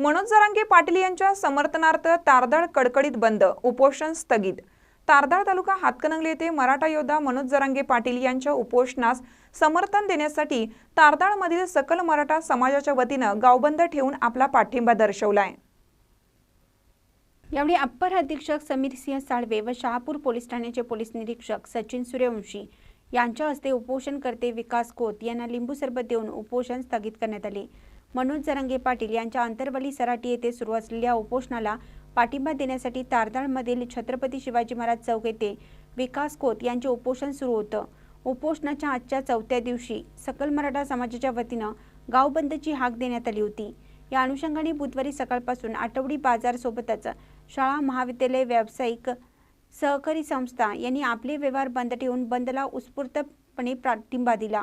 मनोज जरांगे पाटील यांच्या समर्थनार्थ तारदाळ कडकडीत बंद उपोषण स्थगित. तारदाळ तालुका हातकणंगले येथे मराठा योद्धा मनोज जरांगे पाटील यांच्या उपोषणास समर्थन देण्यासाठी तारदाळमधील सकल मराठा समाजाच्या वतीनं गावबंद ठेवून आपला पाठिंबा दर्शवलाय. यावेळी अप्पर अधीक्षक समीर सिंह साळवे व शहापूर पोलीस ठाण्याचे पोलीस निरीक्षक सचिन सूर्यवंशी यांच्या हस्ते उपोषणकर्ते विकास कोत यांना लिंबू सरबत देऊन उपोषण स्थगित करण्यात आले. मनोज जरंगे पाटील यांच्या अंतरवली सराटी येथे सुरू असलेल्या उपोषणाला पाठिंबा देण्यासाठी तारदाळमधील छत्रपती शिवाजी महाराज चौक येथे विकास खोत यांचे उपोषण सुरू होतं. उपोषणाच्या आजच्या चौथ्या दिवशी सकल मराठा समाजाच्या वतीनं गावबंदची हाक देण्यात आली होती. या अनुषंगाने बुधवारी सकाळपासून आठवडी बाजारसोबतच शाळा महाविद्यालय व्यावसायिक सहकारी संस्था यांनी आपले व्यवहार बंद ठेवून बंदला उत्स्फूर्तपणे पाठिंबा दिला.